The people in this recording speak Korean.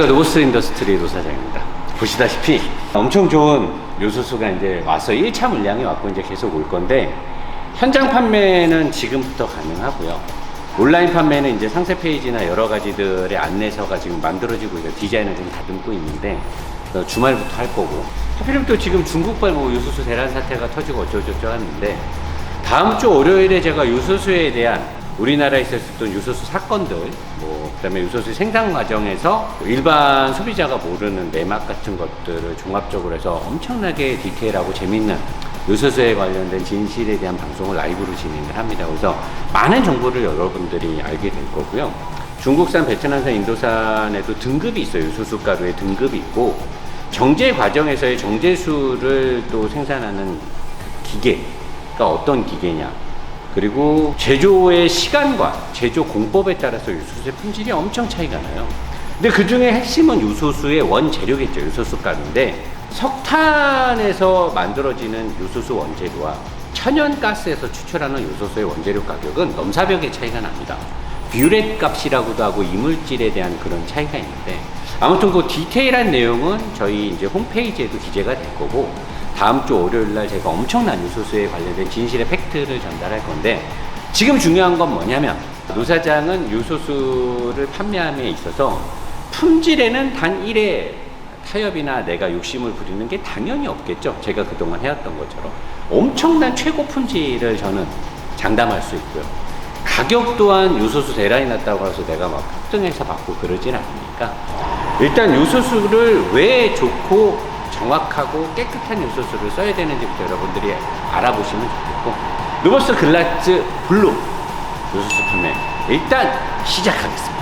안녕하십니까 노보스 인더스트리 노사장입니다. 보시다시피 엄청 좋은 요소수가 이제 와서 1차 물량이 왔고 이제 계속 올 건데 현장 판매는 지금부터 가능하고요. 온라인 판매는 이제 상세 페이지나 여러 가지들의 안내서가 지금 만들어지고 있어요. 디자인을 좀 다듬고 있는데 어, 주말부터 할 거고 하필이면 또 지금 중국발 뭐 요소수 대란 사태가 터지고 어쩌고저쩌고 하는데 다음 주 월요일에 제가 요소수에 대한 우리나라에 있었던 요소수 사건들, 뭐, 그 다음에 요소수 생산 과정에서 일반 소비자가 모르는 내막 같은 것들을 종합적으로 해서 엄청나게 디테일하고 재밌는 요소수에 관련된 진실에 대한 방송을 라이브로 진행을 합니다. 그래서 많은 정보를 여러분들이 알게 될 거고요. 중국산, 베트남산, 인도산에도 등급이 있어요. 요소수 가루에 등급이 있고, 정제 과정에서의 정제수를 또 생산하는 기계가 어떤 기계냐. 그리고 제조의 시간과 제조 공법에 따라서 요소수의 품질이 엄청 차이가 나요. 근데 그 중에 핵심은 요소수의 원재료겠죠. 요소수 가루인데 석탄에서 만들어지는 요소수 원재료와 천연가스에서 추출하는 요소수의 원재료 가격은 넘사벽의 차이가 납니다. 뷰렛 값이라고도 하고 이물질에 대한 그런 차이가 있는데 아무튼 그 디테일한 내용은 저희 이제 홈페이지에도 기재가 될 거고 다음 주 월요일 날 제가 엄청난 요소수에 관련된 진실의 팩트를 전달할 건데 지금 중요한 건 뭐냐면 노사장은 요소수를 판매함에 있어서 품질에는 단 1의 타협이나 내가 욕심을 부리는 게 당연히 없겠죠. 제가 그동안 해왔던 것처럼 엄청난 최고 품질을 저는 장담할 수 있고요. 가격 또한 요소수 대란이 났다고 해서 내가 막 폭등해서 받고 그러진 않으니까 일단 요소수를 왜 좋고 정확하고 깨끗한 요소수를 써야 되는지부터 여러분들이 알아보시면 좋겠고 누버스 글라즈 블루 요소수 판매 일단 시작하겠습니다.